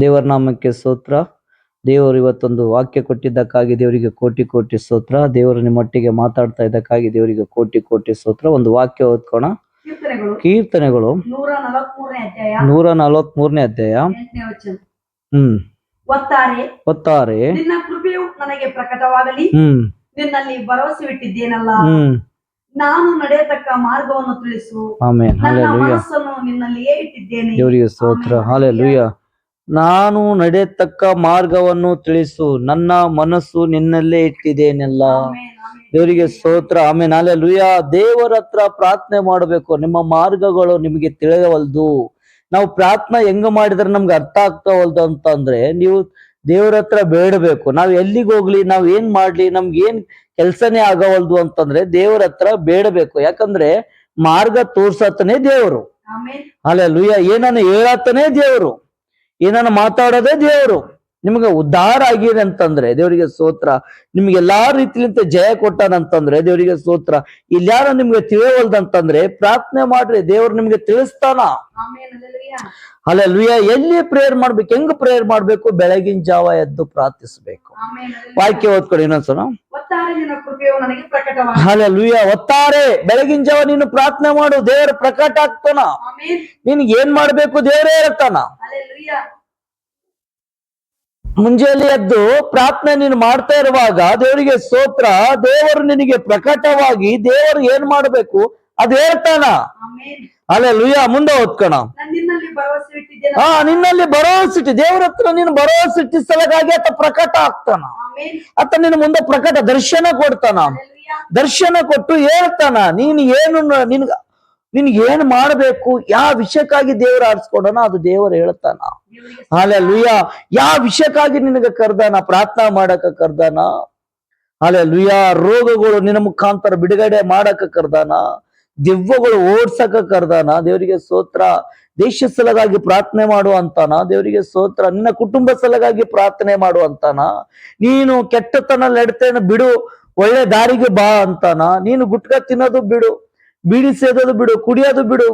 ದೇವರ ನಾಮಕ್ಕೆ ಸ್ತೋತ್ರ. ದೇವರು ಇವತ್ತೊಂದು ವಾಕ್ಯ ಕೊಟ್ಟಿದ್ದಕ್ಕಾಗಿ ದೇವರಿಗೆ ಕೋಟಿ ಕೋಟಿ ಸ್ತೋತ್ರ. ದೇವರು ನಿಮ್ಮೊಟ್ಟಿಗೆ ಮಾತಾಡ್ತಾ ಇದ್ದಕ್ಕಾಗಿ ದೇವರಿಗೆ ಕೋಟಿ ಕೋಟಿ ಸ್ತೋತ್ರ. ಒಂದು ವಾಕ್ಯ ಓದ್ಕೋಣ. ಕೀರ್ತನೆಗಳು. ನೂರ ನಲವತ್ ಮೂರನೇ ಅಧ್ಯಾಯ. ಹ್ಮ್. ಒತ್ತಾರೆ. ಒತ್ತಾರೆ. ನಿನ್ನ ಕೃಪೆಯು ನನಗೆ ಪ್ರಕಟವಾಗಲಿ. ಹ್ಮ್. ನಿನ್ನಲ್ಲಿ ಭರವಸೆವಿಟ್ಟಿದ್ದೇನಲ್ಲ ಹ್ಮ್. ನಾನು ನಡೆಯತಕ್ಕ ಮಾರ್ಗವನ್ನು ತಿಳಿಸು. ಆಮೇಲೆ ನನ್ನ ಹಾಲೆ ಮನಸ್ಸನ್ನು ನಿನ್ನಲ್ಲಿಯೇ ಇಟ್ಟಿದ್ದೇನೆ. ದೇವರಿಗೆ ಸ್ತೋತ್ರ. ಹಾಲೆ ನಾನು ನಡೆಯತಕ್ಕ ಮಾರ್ಗವನ್ನು ತಿಳಿಸು. ನನ್ನ ಮನಸ್ಸು ನಿನ್ನಲ್ಲೇ ಇಟ್ಟಿದ್ದೇನೆಲ್ಲ. ದೇವರಿಗೆ ಸ್ತೋತ್ರ ಆಮೇಲೆ ಲುಯ್ಯ ದೇವರ ಹತ್ರ ಪ್ರಾರ್ಥನೆ ಮಾಡಬೇಕು. ನಿಮ್ಮ ಮಾರ್ಗಗಳು ನಿಮಗೆ ತಿಳಿಯವಲ್ದು. ನಾವು ಪ್ರಾರ್ಥನೆ ಹೆಂಗ ಮಾಡಿದ್ರೆ ನಮ್ಗೆ ಅರ್ಥ ಆಗ್ತಾವಲ್ದು ಅಂತಂದ್ರೆ ನೀವು ದೇವರ ಹತ್ರ ಬೇಡಬೇಕು. ನಾವ್ ಎಲ್ಲಿಗೆ ಹೋಗ್ಲಿ ನಾವ್ ಏನ್ ಮಾಡ್ಲಿ ನಮ್ಗೆ ಏನ್ ಕೆಲ್ಸನೇ ಆಗವಲ್ದು ಅಂತಂದ್ರೆ ದೇವರ ಹತ್ರ ಬೇಡಬೇಕು. ಯಾಕಂದ್ರೆ ಮಾರ್ಗ ತೋರ್ಸತ್ತನೇ ದೇವರು. ಅಲ್ಲ ಲುಯ್ಯ ಏನನ್ನ ಹೇಳತ್ತನೇ ದೇವರು. ಏನನ್ನ ಮಾತಾಡೋದೇ ದೇವರು. ನಿಮ್ಗೆ ಉದ್ಧಾರ ಆಗಿದೆ ಅಂತಂದ್ರೆ ದೇವರಿಗೆ ಸ್ತೋತ್ರ. ನಿಮ್ಗೆ ಎಲ್ಲಾ ರೀತಿಲಿಂದ ಜಯ ಕೊಟ್ಟಾನಂತಂದ್ರೆ ದೇವರಿಗೆ ಸ್ತೋತ್ರ. ಇಲ್ಯಾರ ನಿಮ್ಗೆ ತಿಳಿಯವಲ್ದಂತಂದ್ರೆ ಪ್ರಾರ್ಥನೆ ಮಾಡ್ರಿ ದೇವ್ರು ನಿಮ್ಗೆ ತಿಳಿಸ್ತಾನ. Amen, hallelujah. ಅಲ್ಲ ಲುಯ್ಯ ಎಲ್ಲಿ ಪ್ರೇಯರ್ ಮಾಡ್ಬೇಕು ಹೆಂಗ್ ಪ್ರೇಯರ್ ಮಾಡ್ಬೇಕು ಬೆಳಗಿನ ಜಾವ ಎದ್ದು ಪ್ರಾರ್ಥಿಸ್ಬೇಕು. ವಾಕ್ಯ ಓದ್ಕೊಡಿ ಇನ್ನೊಂದ್ಸಲ. ಒತ್ತಾರೆ ಕೃಪೆಯು ನನಗೆ ಪ್ರಕಟವಾಗಲಿ. ಅಲ್ಲ ಲುಯ್ಯ ಒತ್ತಾರೆ. ಬೆಳಗಿನ ಜಾವ ನೀನು ಪ್ರಾರ್ಥನೆ ಮಾಡು ದೇವ್ರ ಪ್ರಕಟ ಆಗ್ತಾನ. ನಿನ್ಗೆ ಏನ್ ಮಾಡ್ಬೇಕು ದೇವರೇ ಹೇಳ್ತಾನ. ಹಲ್ಲೆಲೂಯಾ. ಮುಂಜಾನೆ ಎದ್ದು ಪ್ರಾರ್ಥನೆ ನೀನು ಮಾಡ್ತಾ ಇರುವಾಗ ದೇವರಿಗೆ ಸ್ತೋತ್ರ ದೇವರು ನಿನಗೆ ಪ್ರಕಟವಾಗಿ ದೇವರು ಏನ್ ಮಾಡ್ಬೇಕು ಅದ್ ಹೇಳ್ತಾನ. ಅಲ್ಲೇ ಲುಯ್ಯ ಮುಂದೆ ಓದ್ಕೋಣ ನಾನು ಹಾ ನಿನ್ನಲ್ಲಿ ಭರವಸೆ ಇಟ್ಟು ದೇವರ ಹತ್ರ ನೀನು ಭರವಸೆ ಇಟ್ಟಿಸಲಗಾಗಿ ಆತ ಪ್ರಕಟ ಆಗ್ತಾನ. ಆತ ನಿನ್ನ ಮುಂದೆ ಪ್ರಕಟ ದರ್ಶನ ಕೊಡ್ತಾನ. ದರ್ಶನ ಕೊಟ್ಟು ಹೇಳ್ತಾನ ನೀನ್ ಏನು ನಿನ್ಗ ನಿನ್ಗೆ ಏನ್ ಮಾಡಬೇಕು? ಯಾವ ವಿಷಯಕ್ಕಾಗಿ ದೇವ್ರ ಆರಿಸ್ಕೊಡೋಣ ಅದು ದೇವರು ಹೇಳ್ತಾನ. ಅಲೆ ಲುಯ್ಯ ಯಾವ ವಿಷಯಕ್ಕಾಗಿ ನಿನಗ ಕರ್ದಾನ? ಪ್ರಾರ್ಥನಾ ಮಾಡಕ ಕರ್ದಾನ? ಅಲೆ ಲುಯ್ಯ ರೋಗಗಳು ನಿನ್ನ ಮುಖಾಂತರ ಬಿಡುಗಡೆ ಮಾಡಕ ಕರ್ದಾನ? ದೆವ್ವಗಳು ಓಡ್ಸಕ ಕರ್ದಾನ? ದೇವರಿಗೆ ಸ್ತೋತ್ರ. ದೇಶ ಸಲಗಾಗಿ ಪ್ರಾರ್ಥನೆ ಮಾಡು ಅಂತಾನ? ದೇವರಿಗೆ ಸ್ತೋತ್ರ. ನಿನ್ನ ಕುಟುಂಬ ಸಲಗಾಗಿ ಪ್ರಾರ್ಥನೆ ಮಾಡು ಅಂತಾನ? ನೀನು ಕೆಟ್ಟತನ ನಡ್ತೇನೆ ಬಿಡು. ಒಳ್ಳೆ ದಾರಿಗೆ ಬಾ ಅಂತಾನ? ನೀನು ಗುಟ್ಕ ತಿನ್ನೋದು ಬಿಡು. ಬೀಡಿ ಸೇದೋದು ಬಿಡು ಕುಡಿಯೋದು ಬಿಡು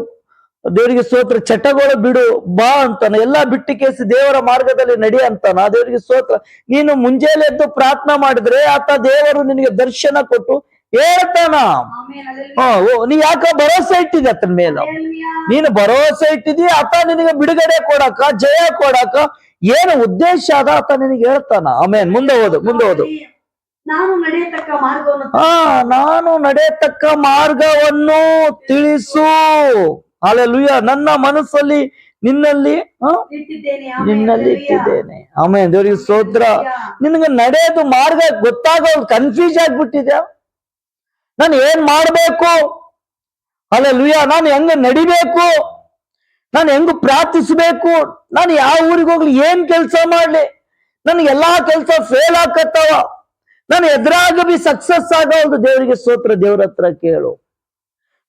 ದೇವರಿಗೆ ಸ್ತೋತ್ರ ಚಟಗಳು ಬಿಡು ಬಾ ಅಂತಾನ. ಎಲ್ಲಾ ಬಿಟ್ಟು ಕೇಸಿ ದೇವರ ಮಾರ್ಗದಲ್ಲಿ ನಡಿ ಅಂತಾನ. ದೇವರಿಗೆ ಸ್ತೋತ್ರ. ನೀನು ಮುಂಜಾನೆ ಎದ್ದು ಪ್ರಾರ್ಥನಾ ಮಾಡಿದ್ರೆ ಆತ ದೇವರು ನಿನಗೆ ದರ್ಶನ ಕೊಟ್ಟು ಹೇಳ್ತಾನ. ನೀ ಯಾಕ ಭರೋಸೆ ಇಟ್ಟಿದೆ ಅತನ ಮೇಲೆ. ನೀನು ಭರೋಸೆ ಇಟ್ಟಿದಿ ಆತ ನಿನಗೆ ಬಿಡುಗಡೆ ಕೊಡಕ ಜಯ ಕೊಡಕ ಏನು ಉದ್ದೇಶ ಅದ ಆತ ನಿನಗೆ ಹೇಳ್ತಾನ. ಆಮೇನ್ ಮುಂದೆ ಹೋದು ಮುಂದೆ ಹೋದು. ಹಾ ನಾನು ನಡೆಯತಕ್ಕ ಮಾರ್ಗವನ್ನು ತಿಳಿಸು. ಅಲ್ಲೆಲುಯ್ಯ ನನ್ನ ಮನಸ್ಸಲ್ಲಿ ನಿನ್ನಲ್ಲಿ. ನಿನ್ನಲ್ಲಿ. ಇಟ್ಟಿದ್ದೇನೆ. ಆಮೇಲೆ ದೇವರಿಗೆ ಸೋದ್ರ ನಿನಗೆ ನಡೆಯೋದು ಮಾರ್ಗ ಗೊತ್ತಾಗೋ ಕನ್ಫ್ಯೂಸ್ ಆಗ್ಬಿಟ್ಟಿದ್ಯಾ? ನಾನು ಏನ್ ಮಾಡ್ಬೇಕು? ಅಲ್ಲ ಲುಯ್ಯ ನಾನು ಹೆಂಗ ನಡಿಬೇಕು? ನಾನು ಹೆಂಗ ಪ್ರಾರ್ಥಿಸ್ಬೇಕು? ನಾನು ಯಾವ ಊರಿಗೆ ಹೋಗ್ಲಿ ಏನ್ ಕೆಲಸ ಮಾಡ್ಲಿ? ನನ್ಗೆ ಎಲ್ಲಾ ಕೆಲಸ ಫೇಲ್ ಆಕತ್ತವ ನಾನು ಎದುರಾಗ ಬಿ ಸಕ್ಸಸ್ ಒಂದು ದೇವರಿಗೆ ಸ್ತೋತ್ರ, ದೇವ್ರ ಹತ್ರ ಕೇಳು.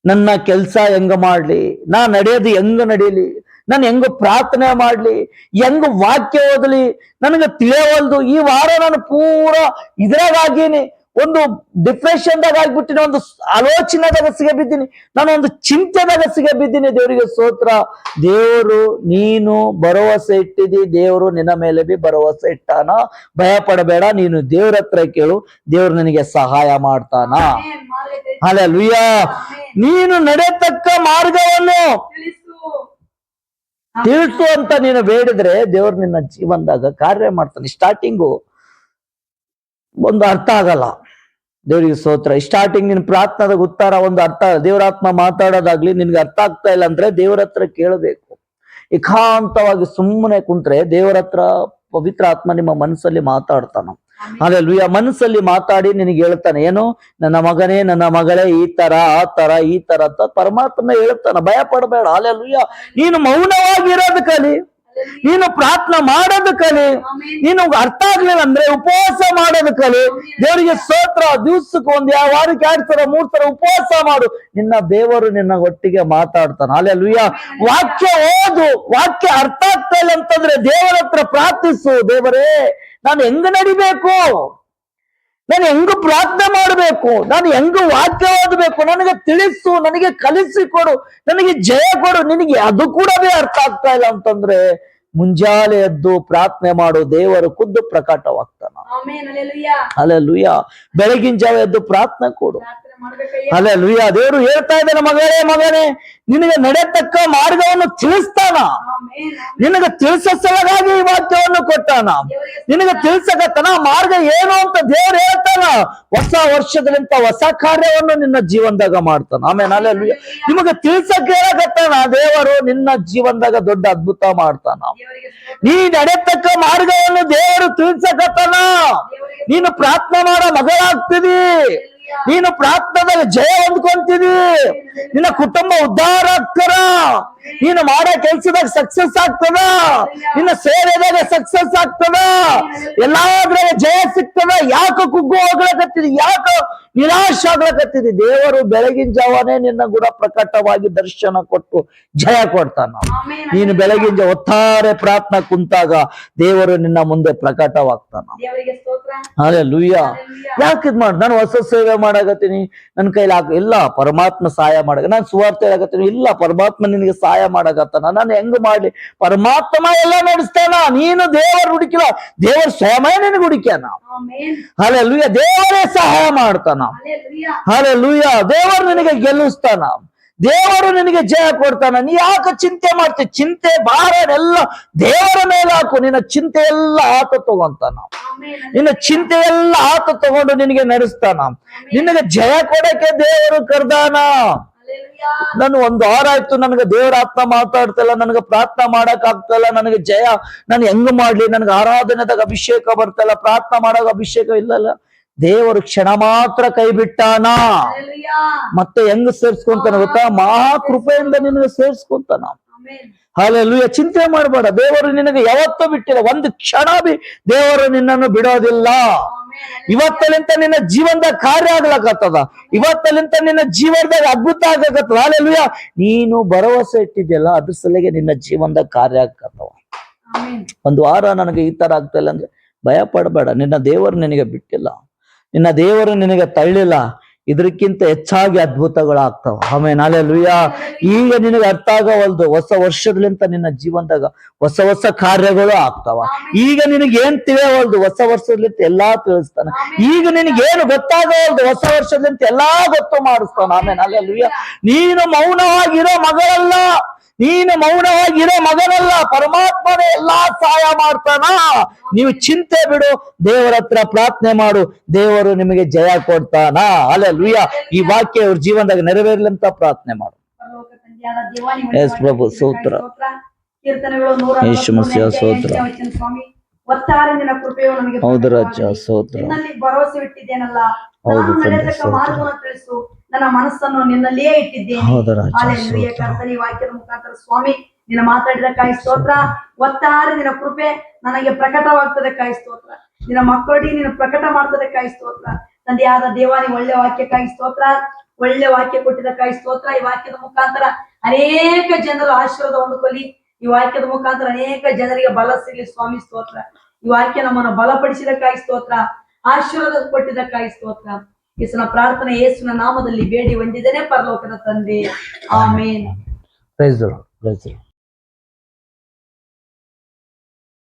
ನನ್ನ ಕೆಲಸ ಹೆಂಗ ಮಾಡ್ಲಿ? ನಾ ನಡೆಯೋದು ಹೆಂಗ ನಡೀಲಿ? ನಾನು ಹೆಂಗ ಪ್ರಾರ್ಥನೆ ಮಾಡ್ಲಿ? ಹೆಂಗ ವಾಕ್ಯ ಓದಲಿ? ನನಗೆ ತಿಳಿಯವಲ್ದು ಈ ವಾರ ನಾನು ಪೂರಾ ಇದ್ರಾಗೀನಿ ಒಂದು ಡಿಪ್ರೆಷನ್ದಾಗ ಆಗ್ಬಿಟ್ಟಿನ, ಒಂದು ಆಲೋಚನೆದಾಗ ಸಿಗ ಬಿದ್ದೀನಿ, ನಾನು ಒಂದು ಚಿಂತೆದಾಗ ಸಿಗ ಬಿದ್ದೀನಿ ದೇವರಿಗೆ ಸ್ತೋತ್ರ. ದೇವರು, ನೀನು ಭರವಸೆ ಇಟ್ಟಿದಿ, ದೇವರು ನಿನ್ನ ಮೇಲೆ ಬಿ ಭರವಸೆ ಇಟ್ಟಾನ. ಭಯ ಪಡಬೇಡ ನೀನು ದೇವ್ರ ಹತ್ರ ಕೇಳು, ದೇವ್ರು ನಿನಗೆ ಸಹಾಯ ಮಾಡ್ತಾನ. ಅಲ್ಲ ಲುಯ್ಯ ನೀನು ನಡೆಯತಕ್ಕ ಮಾರ್ಗವನ್ನು ತಿಳಿಸು ಅಂತ ನೀನು ಬೇಡಿದ್ರೆ ದೇವ್ರು ನಿನ್ನ ಜೀವನದಾಗ ಕಾರ್ಯ ಮಾಡ್ತಾನೆ. ಸ್ಟಾರ್ಟಿಂಗು ಒಂದು ಅರ್ಥ ಆಗಲ್ಲ. ದೇವರಿಗೆ ಸ್ತೋತ್ರ. ಸ್ಟಾರ್ಟಿಂಗ್ ನಿನ್ ಪ್ರಾರ್ಥನಾದ ಉತ್ತರ ಒಂದು ಅರ್ಥ. ದೇವರಾತ್ಮ ಮಾತಾಡೋದಾಗ್ಲಿ ನಿನ್ಗೆ ಅರ್ಥ ಆಗ್ತಾ ಇಲ್ಲ ಅಂದ್ರೆ ದೇವರ ಹತ್ರ ಕೇಳಬೇಕು. ಏಕಾಂತವಾಗಿ ಸುಮ್ಮನೆ ಕುಂತ್ರೆ ದೇವರ ಹತ್ರ ಪವಿತ್ರ ಆತ್ಮ ನಿಮ್ಮ ಮನಸ್ಸಲ್ಲಿ ಮಾತಾಡ್ತಾನ. ಅಲ್ಲ ಲುಯ ಮನಸ್ಸಲ್ಲಿ ಮಾತಾಡಿ ನಿನಗೆ ಹೇಳ್ತಾನೆ ಏನು? ನನ್ನ ಮಗನೇ ನನ್ನ ಮಗಳೇ ಈ ತರ ಆ ತರ ಈ ತರ ಅಂತ ಪರಮಾತ್ಮ ಹೇಳ್ತಾನ. ಭಯ ಪಡಬೇಡ ಅಲ್ಲ ಲುಯ್ಯ ನೀನು ಮೌನವಾಗಿರೋದು ಕಲಿ. ನೀನು ಪ್ರಾರ್ಥನೆ ಮಾಡೋದು ಕಲಿ. ನೀನು ಅರ್ಥ ಆಗ್ಲಿಲ್ಲ ಅಂದ್ರೆ ಉಪವಾಸ ಮಾಡೋದು ಕಲಿ. ದೇವರಿಗೆ ಸ್ತೋತ್ರ ದಿವ್ಸಕ್ಕೆ ಒಂದ್ ಯಾವ ವಾರಕ್ಕೆ ಎರಡ್ ಸರ ಮೂರ್ ಸರ ಉಪವಾಸ ಮಾಡು. ನಿನ್ನ ದೇವರು ನಿನ್ನ ಒಟ್ಟಿಗೆ ಮಾತಾಡ್ತಾನೆ. ಅಲ್ಲೇ ಲುಯ್ಯ ವಾಕ್ಯ ಓದು. ವಾಕ್ಯ ಅರ್ಥ ಆಗ್ತಾ ಇಲ್ಲ ಅಂತಂದ್ರೆ ದೇವರ ಹತ್ರ ಪ್ರಾರ್ಥಿಸು. ದೇವರೇ ನಾನು ಹೆಂಗ್ ನಡಿಬೇಕು? ನಾನು ಹೆಂಗ ಪ್ರಾರ್ಥನೆ ಮಾಡಬೇಕು? ನಾನು ಹೆಂಗ ವಾಕ್ಯ ಓದಬೇಕು? ನನಗೆ ತಿಳಿಸು ನನಗೆ ಕಲಿಸಿ ಕೊಡು ನನಗೆ ಜಯ ಕೊಡು. ನಿನಗೆ ಅದು ಕೂಡ ಅರ್ಥ ಆಗ್ತಾ ಇಲ್ಲ ಅಂತಂದ್ರೆ ಮುಂಜಾನೆ ಎದ್ದು ಪ್ರಾರ್ಥನೆ ಮಾಡು ದೇವರು ಖುದ್ದು ಪ್ರಕಟವಾಗ್ತಾನ. ಆಮೇನ್ ಅಲ್ಲೆಲುಯ್ಯ ಅಲ್ಲ ಲುಯ್ಯ ಬೆಳಗಿನ ಜಾವ ಎದ್ದು ಪ್ರಾರ್ಥನೆ ಕೊಡು. ಅಲ್ಲ ಲುಯ್ಯ ದೇವರು ಹೇಳ್ತಾ ಇದ್ದಾನೆ ಮಗಳೇ ಮಗನೇ ನಿನಗೆ ನಡೆತಕ್ಕ ಮಾರ್ಗವನ್ನು ತಿಳಿಸ್ತಾನ. ನಿನಗೆ ತಿಳಿಸ ಸಲಗಾಗಿ ಈ ವಾಕ್ಯವನ್ನು ಕೊಟ್ಟಾನ. ನಿನಗೆ ತನ ಮಾರ್ಗ ಏನು ಅಂತ ದೇವ್ರು ಹೇಳ್ತಾನ. ಹೊಸ ವರ್ಷದಲ್ಲಿಂತ ಹೊಸ ಕಾರ್ಯವನ್ನು ನಿನ್ನ ಜೀವನದಾಗ ಮಾಡ್ತಾನ. ಆಮೇಲೆ ಅಲ್ಲ ನಿಮಗೆ ತಿಳ್ಸಕ್ ಹೇಳಕತ್ತಾನ. ದೇವರು ನಿನ್ನ ಜೀವನದಾಗ ದೊಡ್ಡ ಅದ್ಭುತ ಮಾಡ್ತಾನ. ನೀ ನಡೆತಕ್ಕ ಮಾರ್ಗವನ್ನು ದೇವರು ತಿಳಿಸಕತ್ತಾನ. ನೀನು ಪ್ರಾರ್ಥನೆ ಮಾಡೋ ಮಗಳಾಗ್ತಿದಿ. ನೀನು ಪ್ರಾರ್ಥನೆದಲ್ಲಿ ಜಯ ಹೊಂದ್ಕೊಂತಿದಿ ನಿನ್ನ ಕುಟುಂಬ ಉದ್ಧಾರ ಆಗ್ತಾರ. ನೀನು ಮಾಡೋ ಕೆಲ್ಸದಾಗ ಸಕ್ಸಸ್ ಆಗ್ತದ? ನಿನ್ನ ಸೇವೆದಾಗ ಸಕ್ಸಸ್ ಆಗ್ತದ? ಎಲ್ಲಾದ್ರಾಗ ಜಯ ಸಿಗ್ತದ? ಯಾಕ ಕುಗ್ಗು ಹೋಗ್ಲಕತ್ತಿದಿ ಯಾಕ ನಿರಾಶ ಆಗ್ಲಕತ್ತಿದ್? ದೇವರು ಬೆಳಗಿನ ಜಾವನೇ ನಿನ್ನ ಗುಣ ಪ್ರಕಟವಾಗಿ ದರ್ಶನ ಕೊಟ್ಟು ಜಯ ಕೊಡ್ತಾನ. ನೀನು ಬೆಳಗಿನ ಜಾವ ಒತ್ತಾರೆ ಪ್ರಾರ್ಥನಾ ಕುಂತಾಗ ದೇವರು ನಿನ್ನ ಮುಂದೆ ಪ್ರಕಟವಾಗ್ತಾನ. ಅಲೆ ಲುಯ್ಯ. ಯಾಕೆ ಇದ್ ಮಾಡಿ? ನಾನು ಹೊಸ ಸೇವೆ ಮಾಡಾಗತ್ತೀನಿ ನನ್ನ ಕೈಲಿ ಇಲ್ಲ ಪರಮಾತ್ಮ ಸಹಾಯ ಮಾಡಕ ನಾನು ಸುವಾರ್ತೆ ಆಗತ್ತೀನಿ ಇಲ್ಲ ಪರಮಾತ್ಮ ನಿನಗೆ ಸಹಾಯ ಮಾಡಕತ್ತಾನ. ನಾನು ಹೆಂಗ್ ಮಾಡ್ಲಿ? ಪರಮಾತ್ಮ ಎಲ್ಲ ನಡೆಸ್ತಾನ. ನೀನು ದೇವರು ಹುಡುಕಿಲ್ಲ. ದೇವರ ಸ್ವಯಮೇ ನಿನಗೆ ಹುಡುಕ್ಯಾನ. ಹಲೆ ಲುಯ್ಯ ದೇವರೇ ಸಹಾಯ ಮಾಡ್ತಾನ. ಹಲೆ ಲುಯ್ಯ ದೇವರು ನಿನಗೆ ಗೆಲ್ಲಿಸ್ತಾನ. ದೇವರು ನಿನಗೆ ಜಯ ಕೊಡ್ತಾನ. ನೀ ಯಾಕೆ ಚಿಂತೆ ಮಾಡ್ತಿ? ಚಿಂತೆ ಭಾರ ಎಲ್ಲ ದೇವರ ಮೇಲೆ ಹಾಕು. ನಿನ್ನ ಚಿಂತೆ ಎಲ್ಲ ಆತ ತಗೊಂತಾನ. ನಿನ್ನ ಚಿಂತೆ ಎಲ್ಲ ಆತ ತಗೊಂಡು ನಿನಗೆ ನಡೆಸ್ತಾನ. ನಿನಗೆ ಜಯ ಕೊಡಕ್ಕೆ ದೇವರು ಕರ್ದಾನ. ನಾನು ಒಂದು ವಾರ ಆಯ್ತು ನನಗೆ ದೇವರ ಆತ್ಮ ಮಾತಾಡ್ತಿಲ್ಲ ನನಗೆ ಪ್ರಾರ್ಥನೆ ಮಾಡಕ್ ಆಗ್ತಲ್ಲ ನನಗೆ ಜಯ ನಾನು ಹೆಂಗ್ ಮಾಡ್ಲಿ ನನಗೆ ಆರಾಧನೆದಾಗ ಅಭಿಷೇಕ ಬರ್ತಲ್ಲ ಪ್ರಾರ್ಥನೆ ಮಾಡಕ್ ಅಭಿಷೇಕ ಇಲ್ಲಲ್ಲ. ದೇವರು ಕ್ಷಣ ಮಾತ್ರ ಕೈ ಬಿಟ್ಟಾನ. ಮತ್ತೆ ಹೆಂಗ್ ಸೇರ್ಸ್ಕೊಂತಾನ ಗೊತ್ತಾ? ಮಹಾ ಕೃಪೆಯಿಂದ ನಿನಗೆ ಸೇರ್ಸ್ಕೊಂತಾನ. ಆಮೇನ್ ಹಾಲೆಲ್ಲೂಯ ಚಿಂತೆ ಮಾಡಬೇಡ. ದೇವರು ನಿನಗೆ ಯಾವತ್ತೂ ಬಿಟ್ಟಿಲ್ಲ. ಒಂದು ಕ್ಷಣ ಬಿ ದೇವರು ನಿನ್ನನ್ನು ಬಿಡೋದಿಲ್ಲ. ಇವತ್ತಲಿಂತ ನಿನ್ನ ಜೀವನದಾಗ ಕಾರ್ಯ ಆಗ್ಲಕತ್ತದ. ಇವತ್ತಲಿಂತ ನಿನ್ನ ಜೀವನದಾಗ ಅದ್ಭುತ ಆಗ್ಲಕತ್ತದ. ಅಲ್ಲೆಲ್ಲ ನೀನು ಭರವಸೆ ಇಟ್ಟಿದ್ಯಲ್ಲ ಅದ್ರ ಸಲಿಗೆ ನಿನ್ನ ಜೀವನದಾಗ ಕಾರ್ಯ ಆಗ್ಕತ್ತವ ಒಂದು ವಾರ ನನಗೆ ಈ ತರ ಆಗ್ತಾ ಇಲ್ಲ ಅಂದ್ರೆ ಭಯ ಪಡಬೇಡ ನಿನ್ನ ದೇವರು ನಿನಗೆ ಬಿಟ್ಟಿಲ್ಲ. ನಿನ್ನ ದೇವರು ನಿನಗೆ ತಳ್ಳಿಲ್ಲ. ಇದಕ್ಕಿಂತ ಹೆಚ್ಚಾಗಿ ಅದ್ಭುತಗಳಾಗ್ತಾವ. ಆಮೇಲೆ ನಾಳೆ ಲುಯ್ಯ ಈಗ ನಿನಗೆ ಅರ್ಥ ಆಗವಲ್ದು, ಹೊಸ ವರ್ಷದಲ್ಲಿಂತ ನಿನ್ನ ಜೀವನದಾಗ ಹೊಸ ಹೊಸ ಕಾರ್ಯಗಳು ಆಗ್ತಾವ. ಈಗ ನಿನಗೆ ಏನ್ ತಿಳಿಯವಲ್ದು, ಹೊಸ ವರ್ಷದಲ್ಲಿಂತ ಎಲ್ಲಾ ತಿಳಿಸ್ತಾನ. ಈಗ ನಿನಗೆ ಏನು ಗೊತ್ತಾಗವಲ್ದು, ಹೊಸ ವರ್ಷದಲ್ಲಿಂತ ಎಲ್ಲಾ ಗೊತ್ತು ಮಾಡಿಸ್ತಾನ. ಆಮೇಲೆ ನಾಳೆ ಲುಯ್ಯ ನೀನು ಮೌನವಾಗಿರೋ ಮಗಳಲ್ಲ. ನೀನು ಮೌನವಾಗಿರೋ ಮಗನಲ್ಲ ಪರಮಾತ್ಮನೇ ಎಲ್ಲಾ ಸಹಾಯ ಮಾಡ್ತಾನ. ನೀವು ಚಿಂತೆ ಬಿಡು ದೇವರ ಹತ್ರ ಪ್ರಾರ್ಥನೆ ಮಾಡು ದೇವರು ನಿಮಗೆ ಜಯ ಕೊಡ್ತಾನ. ಅಲ್ಲ ಲೂಯ ಈ ವಾಕ್ಯ ಅವ್ರ ಜೀವನದಾಗ ನೆರವೇರ್ಲಿ ಅಂತ ಪ್ರಾರ್ಥನೆ ಮಾಡು. ಯೇಸು ಪ್ರಭು, ಸೂತ್ರ. ಸೂತ್ರ. ಹೌದು ರಾಜ ಸೋತ್ರ. ನಿನ್ನಲ್ಲಿ ಭರವಸೆ ಇಟ್ಟಿದ್ದೇನಲ್ಲ. ಹೌದು ತಿಳಿಸು. ನನ್ನ ಮನಸ್ಸನ್ನು ನಿನ್ನಲ್ಲಿಯೇ ಇಟ್ಟಿದ್ದೇನೆ. ಈ ವಾಕ್ಯದ ಮುಖಾಂತರ ಸ್ವಾಮಿ ನಿನ್ನ ಮಾತಾಡಿದ ಕಾಯಿ ಸ್ತೋತ್ರ. ಒತ್ತಾರೆ ನಿನ್ನ ಕೃಪೆ ನನಗೆ ಪ್ರಕಟವಾಗ್ತದೆ ಕಾಯಿ ಸ್ತೋತ್ರ. ನಿನ್ನ ಮಕ್ಕಳಿಗೆ ನೀನು ಪ್ರಕಟ ಮಾಡ್ತದೆ ಕಾಯಿ ಸ್ತೋತ್ರ. ತಂದೆಯಾದ ದೇವಾನಿ ಒಳ್ಳೆ ವಾಕ್ಯಕ್ಕಾಗಿ ಸ್ತೋತ್ರ. ಒಳ್ಳೆ ವಾಕ್ಯ ಕೊಟ್ಟಿದ ಕಾಯಿ ಸ್ತೋತ್ರ. ಈ ವಾಕ್ಯದ ಮುಖಾಂತರ ಅನೇಕ ಜನರು ಆಶೀರ್ವಾದ ಹೊಂದ್ಕೊಳ್ಳಿ. ಈ ವಾಕ್ಯದ ಮುಖಾಂತರ ಅನೇಕ ಜನರಿಗೆ ಬಲ ಸಿಗಲಿ ಸ್ವಾಮಿ ಸ್ತೋತ್ರ. ಈ ವಾಕ್ಯ ನಮ್ಮನ್ನು ಕಾಯಿ ಸ್ತೋತ್ರ. ಆಶೀರ್ವಾದ ಕೊಟ್ಟಿದ ಕಾಯಿ ಸ್ತೋತ್ರ. ಯೇಸುನ ಪ್ರಾರ್ಥನೆ ಯೇಸುನ ನಾಮದಲ್ಲಿ ಬೇಡಿ ಹೊಂದಿದ್ದೇನೆ ಪರಲೋಕದ ತಂದೆ. ಆಮೇನ್. Price price